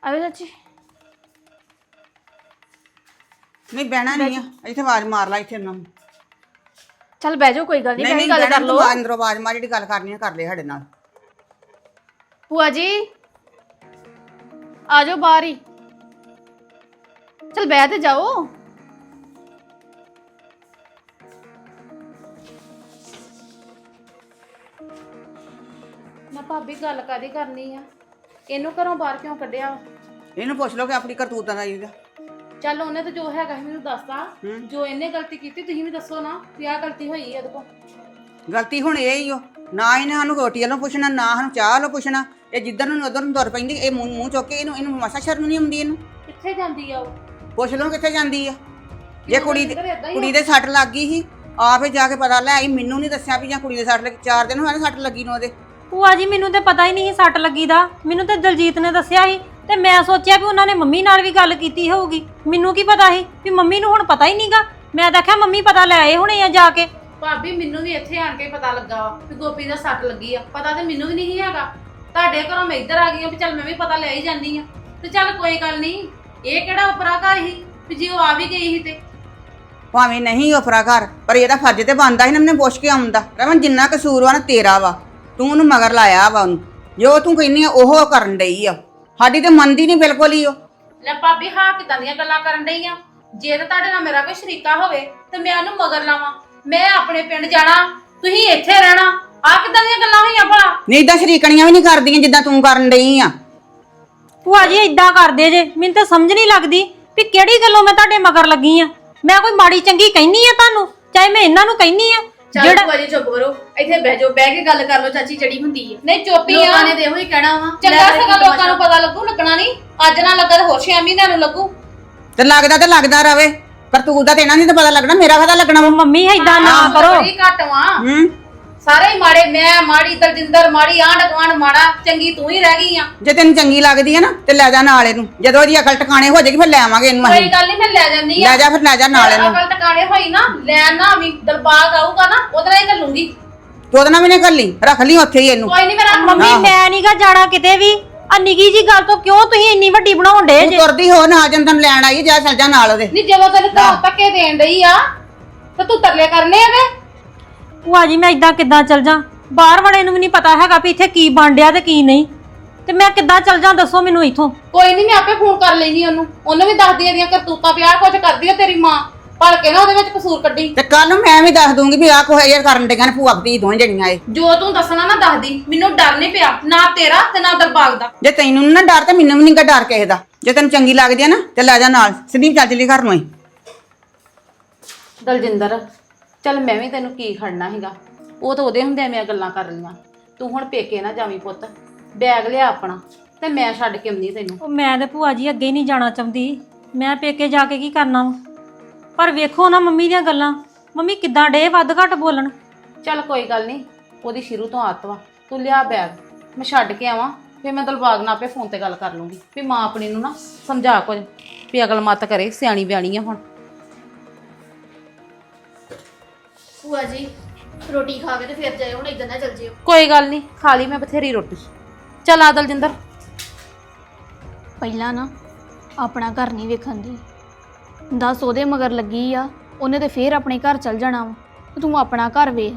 ਆਜੋ ਚਾਚੀ। ਨਹੀਂ ਬਹਿਣਾ ਨਹੀਂ ਆ। ਇੱਥੇ ਆਵਾਜ਼ ਮਾਰ ਲੈ ਇੱਥੇ ਨੂੰ। ਚੱਲ ਬਹਿ ਜਾਓ ਕੋਈ ਗੱਲ ਨਹੀਂ ਨਹੀਂ ਗੱਲ ਕਰ ਲਓ। ਅੰਦਰੋਂ ਆਵਾਜ਼ ਮਾਰ ਜਿਹੜੀ ਗੱਲ ਕਰਨੀ ਆ ਕਰ ਲੈ ਸਾਡੇ ਨਾਲ। ਭੂਆ ਜੀ ਆ ਜਾਓ ਬਾਹਰ ਹੀ। ਚੱਲ ਬਹਿ ਤੇ ਜਾਓ। ਨਾ ਭਾਬੀ ਗੱਲ ਕਾਦੀ ਕਰਨੀ ਆ? ਇਹਨੂੰ ਘਰੋਂ ਬਾਹਰ ਕਿਉਂ ਕੱਢਿਆ? ਵਾ? ਇਹਨੂੰ ਪੁੱਛ ਲਓ ਕਿ ਆਪਣੀ ਕਰਤੂਤਾਂ ਦਾ ਇਹਦਾ ਚੱਲ ਉਹਨੇ ਤਾਂ ਜੋ ਹੈਗਾ ਸੀ ਮੈਨੂੰ ਦੱਸਤਾ। ਹੂੰ। ਜੋ ਇਹਨੇ ਗਲਤੀ ਕੀਤੀ ਤੁਸੀਂ ਵੀ ਦੱਸੋ ਨਾ ਵੀ ਆਹ ਗਲਤੀ ਹੋਈ ਇਹਦੇ ਕੋਲ। ਗਲਤੀ ਹੁਣ ਇਹ ਹੀ ਓ। ਨਾ ਇਹਨੇ ਸਾਨੂੰ ਰੋਟੀ ਵੱਲੋਂ ਪੁੱਛਣਾ ਨਾ ਸਾਨੂੰ ਚਾਹ ਵੱਲੋਂ ਪੁੱਛਣਾ। ਇਹ ਜਿੱਧਰ ਨੂੰ ਉਧਰ ਨੂੰ ਤੁਰ ਪੈਂਦੀ ਇਹ ਮੂੰਹ ਮੂੰਹ ਚੁੱਕ ਕੇ ਇਹਨੂੰ ਇਹਨੂੰ ਮਸਾ ਸ਼ਰਮ ਨਹੀਂ ਆਉਂਦੀ ਇਹਨੂੰ? ਕਿੱਥੇ ਜਾਂਦੀ ਆ ਉਹ? ਪੁੱਛ ਲਓ ਕਿੱਥੇ ਜਾਂਦੀ ਆ। ਜੇ ਕੁੜੀ ਦੇ ਹੀ ਕੁੜੀ ਦੇ ਸੱਟ ਲੱਗ ਗਈ ਸੀ ਆਪੇ ਜਾ ਕੇ ਪਤਾ ਲੈ ਆਈ ਮੈਨੂੰ ਨਹੀਂ ਦੱਸਿਆ ਵੀ ਜਾਂ ਕੁੜੀ ਦੇ ਸੱਟ ਲੱਗੀ ਚਾਰ ਦਿਨ ਹੋਏ ਨੇ ਸੱਟ ਲੱਗੀ ਨੂੰ ਉਹਦੇ। ਭੂਆ ਜੀ ਮੈਨੂੰ ਤੇ ਪਤਾ ਹੀ ਨਹੀਂ ਸੀ ਸੱਟ ਲੱਗੀ ਦਾ ਮੈਨੂੰ ਤੇ ਦਲਜੀਤ ਨੇ ਦੱਸਿਆ ਸੀ ਤੇ ਮੈਂ ਸੋਚਿਆ ਵੀ ਉਹਨਾਂ ਨੇ ਮੰਮੀ ਨਾਲ ਵੀ ਗੱਲ ਕੀਤੀ ਹੋਊਗੀ। ਮੈਨੂੰ ਕੀ ਪਤਾ ਸੀ ਵੀ ਮੰਮੀ ਨੂੰ ਹੁਣ ਪਤਾ ਹੀ ਨਹੀਂਗਾ। ਮੈਂ ਤਾਂ ਆਖਿਆ ਮੰਮੀ ਪਤਾ ਲੈ ਆਏ ਹੁਣੇ ਆ ਜਾ ਕੇ। ਭਾਬੀ ਮੈਨੂੰ ਵੀ ਇੱਥੇ ਆਣ ਕੇ ਪਤਾ ਲੱਗਾ ਵਾ ਗੋਪੀ ਦਾ ਸੱਟ ਲੱਗੀ ਆ। ਪਤਾ ਤੇ ਮੈਨੂੰ ਵੀ ਨਹੀਂ ਹੈਗਾ। ਤੁਹਾਡੇ ਘਰੋਂ ਮੈਂ ਇੱਧਰ ਆ ਗਈ ਆ ਵੀ ਚੱਲ ਮੈਂ ਵੀ ਪਤਾ ਲੈ ਹੀ ਜਾਂਦੀ ਆ। ਤੇ ਚੱਲ ਕੋਈ ਗੱਲ ਨਹੀਂ ਇਹ ਕਿਹੜਾ ਉਪਰਾ ਘਰ ਸੀ ਵੀ ਜੇ ਉਹ ਆ ਵੀ ਗਈ ਸੀ ਤੇ? ਭਾਵੇਂ ਨਹੀਂ ਉਪਰਾ ਘਰ ਪਰ ਇਹਦਾ ਫਰਜ਼ ਤੇ ਬਣਦਾ ਸੀ ਨਾ ਉਹਨੇ ਪੁੱਛ ਕੇ ਆਉਂਦਾ ਰਮਨ ਜਿੰਨਾ ਕਸੂਰ ਵਾ ਨਾ ਤੇਰਾ ਵਾ। ਤੂੰ ਉਹਨੂੰ ਮਗਰ ਲਾਇਆ ਵਾ ਉਹਨੂੰ। ਜੋ ਤੂੰ ਕਹਿੰਦੀ ਆ ਉਹ ਕਰਨ ਡਈ ਆ। ਸਾਡੀ ਤੇ ਮੰਨਦੀ ਨਹੀਂ ਬਿਲਕੁਲ ਹੀ ਉਹ। ਲੈ ਭਾਬੀ ਹਾਂ ਕਿਦਾਂ ਦੀਆਂ ਗੱਲਾਂ ਕਰਨ ਡਈ ਆ? ਜੇ ਤੇ ਤੁਹਾਡੇ ਨਾਲ ਮੇਰਾ ਕੋਈ ਸ਼ਰੀਕਾ ਹੋਵੇ ਤੇ ਮੈਂ ਉਹਨੂੰ ਮਗਰ ਲਾਵਾਂ। ਮੈਂ ਆਪਣੇ ਪਿੰਡ ਜਾਣਾ ਤੁਸੀਂ ਇੱਥੇ ਰਹਿਣਾ। ਆ ਕਿਦਾਂ ਦੀਆਂ ਗੱਲਾਂ ਹੋਈਆਂ ਭਲਾ? ਨਹੀਂ ਇਦਾਂ ਸ਼ਰੀਕਣੀਆਂ ਵੀ ਨਹੀਂ ਕਰਦੀਆਂ ਜਿੱਦਾਂ ਤੂੰ ਕਰਨ ਡਈ ਆ। ਭੂਆ ਜੀ ਇਦਾਂ ਕਰਦੇ ਜੇ ਮੈਨੂੰ ਤਾਂ ਸਮਝ ਨਹੀਂ ਲੱਗਦੀ ਵੀ ਕਿਹੜੀ ਗੱਲੋਂ ਮੈਂ ਤੁਹਾਡੇ ਮਗਰ ਲੱਗੀ ਆ। ਮੈਂ ਕੋਈ ਮਾੜੀ ਚੰਗੀ ਕਹਿਨੀ ਆ ਤੁਹਾਨੂੰ ਚਾਹੇ ਮੈਂ ਇਹਨਾਂ ਨੂੰ ਕਹਿਨੀ ਆ। ਚੱਲ ਭੂਆ ਜੀ ਚੁੱਪ ਕਰੋ ਇੱਥੇ ਬਹਿ ਜਾਓ ਬਹਿ ਕੇ ਗੱਲ ਕਰ ਲਓ ਚਾਚੀ ਚੜੀ ਹੁੰਦੀ ਹੈ ਨਹੀਂ ਚੁੱਪੀ ਆ। ਲੋਕਾਂ ਨੇ ਤੇ ਇਹੋ ਹੀ ਕਹਿਣਾ ਵਾ ਚੰਗਾ ਸਗਾ ਲੋਕਾਂ ਨੂੰ ਪਤਾ ਲੱਗੂ ਲੱਗਣਾ ਨਹੀਂ। ਅੱਜ ਨਾ ਲੱਗਾ ਤਾਂ ਹੋਰ ਛੇ ਮਹੀਨਿਆਂ ਨੂੰ ਲੱਗੂ। ਤੇ ਲੱਗਦਾ ਤੇ ਲੱਗਦਾ ਰਵੇ ਪਰ ਤੂੰ ਦਾ ਤੇ ਇਹਨਾਂ ਨਹੀਂ ਤਾਂ ਪਤਾ ਲੱਗਣਾ ਮੇਰਾ ਪਤਾ ਲੱਗਣਾ ਵਾ। ਮੰਮੀ ਏਦਾਂ ਨਾ ਕਰੋ। ਬੜੀ ਘੱਟ ਵਾਂ। ਹੂੰ। ਸਾਰੇ ਹੀ ਮਾੜੇ ਮੈਂ ਮਾੜੀ ਦਲਜਿੰਦਰ ਮਾੜੀ ਆਂਢ ਗੁਆਂਢ ਮਾੜਾ ਚੰਗੀ ਤੂੰ ਹੀ ਰਹਿ ਗਈ ਆ। ਜੇ ਤੈਨੂੰ ਚੰਗੀ ਲੱਗਦੀ ਆ ਨਾ ਤੇ ਲੈ ਜਾ ਨਾਲ ਇਹਨੂੰ। ਜਦੋਂ ਉਹਦੀ ਅਕਲ ਟਿਕਾਣੇ ਹੋ ਜਾਏਗੀ ਫਿਰ ਲੈ ਆਵਾਂਗੇ ਇਹਨੂੰ ਕੋਈ ਅਸੀਂ। ਗੱਲ ਨਹੀਂ ਮੈਂ ਲੈ ਜਾਂਦੀ ਆ। ਲੈ ਜਾ ਫਿਰ ਲੈ ਜਾ ਨਾਲ ਇਹਨੂੰ। ਅਕਲ ਟਿਕਾਣੇ ਹੋਈ ਨਾ ਲੈਣ ਨਾ ਵੀ ਦਰਬਾਗ ਆਊਗਾ ਨਾ ਉਹਦੇ ਨਾਲ ਹੀ ਘੱਲੂੰਗੀ ਤੂੰ ਉਹਦੇ ਨਾਲ ਵੀ ਨਹੀਂ ਕਰ ਲਈ ਰੱਖ ਲਈ ਉੱਥੇ ਹੀ ਇਹਨੂੰ। ਕੋਈ ਨਹੀਂ ਮੇਰਾ ਮੰਮੀ ਮੈਂ ਨਹੀਂਗਾ ਜਾਣਾ ਕਿਤੇ ਵੀ। ਆ ਨਿੱਕੀ ਜੀ ਗੱਲ ਤੋਂ ਕਿਉਂ ਤੁਸੀਂ ਇੰਨੀ ਵੱਡੀ ਬਣਾਉਣ ਡੇ ਤੂੰ ਜੇ? ਤੁਰਦੀ ਹੋ ਨਾ ਜਨ ਤੈਨੂੰ ਲੈਣ ਆਈ ਜਾ ਚੱਲ ਜਾ ਨਾਲ ਉਹਦੇ। ਨਹੀਂ ਜਦੋਂ ਤੈਨੂੰ ਘਰ ਧੱਕੇ ਦੇਣ ਡਈ ਆ ਤੇ ਤੂੰ ਤਰਲੇ ਕਰਨੇ ਆ ਵੇ ਭੂਆ ਜੀ ਮੈਂ ਇਦਾਂ ਕਿੱਦਾਂ ਚੱਲ ਜਾ? ਬਾਹਰ ਵਾਲੇ ਨੂੰ ਵੀ ਨਹੀਂ ਪਤਾ ਹੈਗਾ ਵੀ ਇੱਥੇ ਕੀ ਬਣ ਡਿਆ ਤੇ ਕੀ ਨਹੀਂ। ਤੇ ਮੈਂ ਕਿੱਦਾਂ ਚੱਲ ਜਾ ਦੱਸੋ ਮੈਨੂੰ ਇੱਥੋਂ। ਕੋਈ ਨਹੀਂ ਮੈਂ ਆਪੇ ਫੋਨ ਕਰ ਲੈਣੀ ਉਹਨੂੰ। ਉਹਨੂੰ ਵੀ ਦੱਸਦੀ ਇਹਦੀਆਂ ਕਰਤੂਤਾਂ ਪਿਆ ਕੁਝ ਕਰਦੀ ਆ ਤੇਰੀ ਮਾਂ। ਭਲ ਕੇ ਨਾ ਉਹਦੇ ਵਿੱਚ ਕਸੂਰ ਕੱਢੀ। ਤੇ ਕੱਲ ਨੂੰ ਮੈਂ ਵੀ ਦੱਸ ਦੂੰਗੀ ਵੀ ਆਹ ਕੋਹ ਇਹ ਕਰਨ ਡਈਆਂ ਨੇ ਭੂਆ ਭਤੀ ਦੋਵੇਂ ਜਣੀਆਂ ਇਹ। ਜੋ ਤੂੰ ਦੱਸਣਾ ਨਾ ਦੱਸਦੀ ਮੈਨੂੰ ਡਰ ਨਹੀਂ ਪਿਆ ਨਾ ਤੇਰਾ ਤੇ ਨਾ ਦਰਬਾਗ ਦਾ। ਜੇ ਤੈਨੂੰ ਨੀ ਨਾ ਡਰ ਤੇ ਮੈਨੂੰ ਵੀ ਨਹੀਂ ਡਰ ਕਿਸੇ ਦਾ। ਜੇ ਤੈਨੂੰ ਚੰਗੀ ਲੱਗਦੀ ਆ ਨਾ ਤੇ ਲੈ ਜਾ ਨਾਲ ਸੰਦੀਪ ਚੱਲ ਚਲੀ ਘਰ ਨੂੰ ਹੀ। ਦਲਜਿੰਦਰ ਚੱਲ ਮੈਂ ਵੀ ਤੈਨੂੰ ਕੀ ਖੜਨਾ ਹੈਗਾ ਉਹ ਤਾਂ ਉਹਦੇ ਹੁੰਦਿਆਂ ਮੈਂ ਗੱਲਾਂ ਕਰ ਲਈਆਂ ਤੂੰ ਹੁਣ ਪੇਕੇ ਨਾ ਜਾਵੀਂ ਪੁੱਤ। ਬੈਗ ਲਿਆ ਆਪਣਾ ਤੇ ਮੈਂ ਛੱਡ ਕੇ ਆਉਂਦੀ ਤੈਨੂੰ। ਉਹ ਮੈਂ ਤੇ ਭੂਆ ਜੀ ਅੱਗੇ ਨਹੀਂ ਜਾਣਾ ਚਾਹੁੰਦੀ। ਮੈਂ ਪੇਕੇ ਜਾ ਕੇ ਕੀ ਕਰਨਾ ਵਾ? ਪਰ ਵੇਖੋ ਨਾ ਮੰਮੀ ਦੀਆਂ ਗੱਲਾਂ। ਮੰਮੀ ਕਿੱਦਾਂ ਡੇ ਵੱਧ ਘੱਟ ਬੋਲਣ। ਚੱਲ ਕੋਈ ਗੱਲ ਨਹੀਂ ਉਹਦੀ ਸ਼ੁਰੂ ਤੋਂ ਆਦਤ ਵਾ। ਤੂੰ ਲਿਆ ਬੈਗ ਮੈਂ ਛੱਡ ਕੇ ਆਵਾਂ ਫਿਰ ਮੈਂ ਦਲਬਾਗ ਨਾਲ ਆਪੇ ਫੋਨ ਤੇ ਗੱਲ ਕਰ ਲੂੰਗੀ। ਵੀ ਮਾਂ ਆਪਣੀ ਨੂੰ ਨਾ ਸਮਝਾ ਕੁਝ ਵੀ ਅਗਲ ਮਤ ਕਰੇ ਸਿਆਣੀ ਬਿਆਣੀ ਆ ਹੁਣ। ਭੂਆ ਜੀ ਰੋਟੀ ਖਾ ਕੇ ਤੇ ਫਿਰ ਜਾਇਓ ਹੁਣ ਇਦਾਂ ਨਾ ਚੱਲ ਜਿਓ। ਕੋਈ ਗੱਲ ਨਹੀਂ ਖਾ ਲਈ ਮੈਂ ਬਥੇਰੀ ਰੋਟੀ। ਚੱਲ ਆ ਦਲਜਿੰਦਰ। ਪਹਿਲਾਂ ਨਾ ਆਪਣਾ ਘਰ ਨਹੀਂ ਵੇਖਣ ਦੀ। ਦੱਸ ਉਹਦੇ ਮਗਰ ਲੱਗੀ ਆ ਉਹਨੇ ਤੇ ਫੇਰ ਆਪਣੇ ਘਰ ਚਲ ਜਾਣਾ ਵਾ। ਤੇ ਤੂੰ ਆਪਣਾ ਘਰ ਵੇਖ।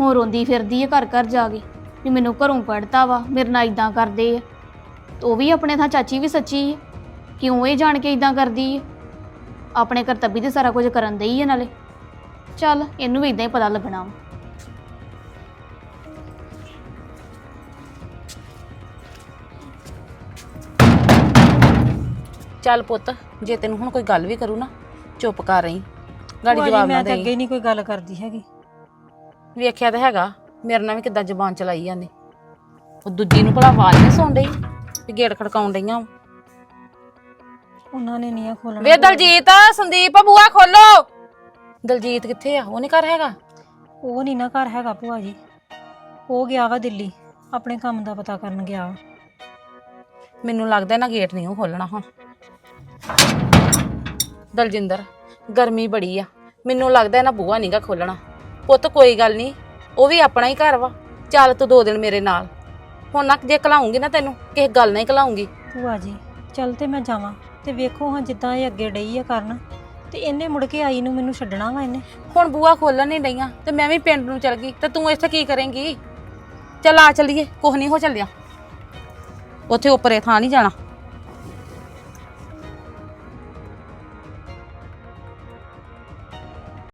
ਹੁਣ ਰੋਂਦੀ ਫਿਰਦੀ ਆ ਘਰ ਘਰ ਜਾ ਕੇ ਵੀ ਮੈਨੂੰ ਘਰੋਂ ਕੱਢਤਾ ਵਾ ਮੇਰੇ ਨਾਲ ਇਦਾਂ ਕਰਦੇ ਆ। ਤੇ ਉਹ ਵੀ ਆਪਣੇ ਥਾਂ ਚਾਚੀ ਵੀ ਸੱਚੀ ਆ। ਕਿਉਂ ਇਹ ਜਾਣ ਕੇ ਇਦਾਂ ਕਰਦੀ ਆ? ਆਪਣੇ ਕਰਤੱਬੀ ਤੇ ਸਾਰਾ ਕੁਝ ਕਰਨ ਦੇਈ ਆ ਨਾਲੇ। ਚੱਲ ਇਹਨੂੰ ਵੀ ਇਦਾਂ ਹੀ ਪਤਾ ਲੱਗਣਾ ਵਾ। ਚੱਲ ਪੁੱਤ ਜੇ ਤੈਨੂੰ ਹੁਣ ਕੋਈ ਗੱਲ ਵੀ ਕਰੂ ਨਾ ਚੁੱਪ ਕਰ ਰਹੀ। ਗਾੜੀ ਭੂਆ ਜੀ ਜਵਾਬ ਨਾ ਮੈਂ ਤਾਂ ਦੇਈ। ਅੱਗੇ ਨਹੀਂ ਕੋਈ ਗੱਲ ਕਰਦੀ ਹੈਗੀ। ਵੇਖਿਆ ਤਾਂ ਹੈਗਾ ਮੇਰੇ ਨਾਲ ਵੀ ਕਿੱਦਾਂ ਜ਼ਬਾਨ ਚਲਾਈ ਜਾਂਦੇ। ਉਹ ਦੂਜੀ ਨੂੰ ਭਲਾ ਆਵਾਜ਼ ਨਹੀਂ ਸੁਣ ਡਈ ਵੀ ਗੇਟ ਖੜਕਾਉਣ ਡਈਆਂ। ਉਹਨਾਂ ਨੇ ਨਹੀਂ ਆ ਖੋਲਣਾ। ਵੇ ਦਲਜੀਤ ਸੰਦੀਪ ਬੂਆ ਖੋਲੋ। ਦਲਜੀਤ ਕਿੱਥੇ ਆ? ਉਹ ਨਹੀਂ ਘਰ ਹੈਗਾ? ਉਹ ਨਹੀਂ ਨਾ ਘਰ ਹੈਗਾ ਭੂਆ ਜੀ। ਉਹ ਗਿਆ ਵਾ ਦਿੱਲੀ। ਆਪਣੇ ਕੰਮ ਦਾ ਪਤਾ ਕਰਨ ਗਿਆ ਵਾ। ਮੈਨੂੰ ਲੱਗਦਾ ਨਾ ਗੇਟ ਨਹੀਂ ਉਹ ਖੋਲਣਾ ਹੁਣ। ਦਲਜਿੰਦਰ ਗਰਮੀ ਬੜੀ ਆ। ਮੈਨੂੰ ਲੱਗਦਾ ਨਾ ਬੂਆ ਨਹੀਂਗਾ ਖੋਲਣਾ। ਪੁੱਤ ਕੋਈ ਗੱਲ ਨਹੀਂ ਉਹ ਵੀ ਆਪਣਾ ਹੀ ਘਰ ਵਾ। ਚੱਲ ਤੂੰ ਦੋ ਦਿਨ ਮੇਰੇ ਨਾਲ। ਹੁਣ ਨਾ ਜੇ ਕਲਾਉਂਗੀ ਨਾ ਤੈਨੂੰ ਕਿਸੇ ਗੱਲ ਨਹੀਂ ਕਲਾਉਂਗੀ ਭੂਆ ਜੀ ਚੱਲ ਤੇ ਮੈਂ ਜਾਵਾਂ। ਤੇ ਵੇਖੋ ਹਾਂ ਜਿੱਦਾਂ ਇਹ ਅੱਗੇ ਡਈ ਆ ਕਰਨ। ਤੇ ਇਹਨੇ ਮੁੜ ਕੇ ਆਈ ਨੂੰ ਮੈਨੂੰ ਛੱਡਣਾ ਵਾ ਇਹਨੇ? ਹੁਣ ਬੂਆ ਖੋਲਣ ਨਹੀਂ ਡਈਆਂ, ਤੇ ਮੈਂ ਵੀ ਪਿੰਡ ਨੂੰ ਚਲ ਗਈ, ਤੇ ਤੂੰ ਇੱਥੇ ਕੀ ਕਰੇਂਗੀ? ਚੱਲ ਆ ਚੱਲੀਏ, ਕੁਛ ਨਹੀਂ ਹੋ ਚੱਲਿਆ। ਉੱਥੇ ਉੱਪਰੇ ਥਾਂ ਨਹੀਂ ਜਾਣਾ।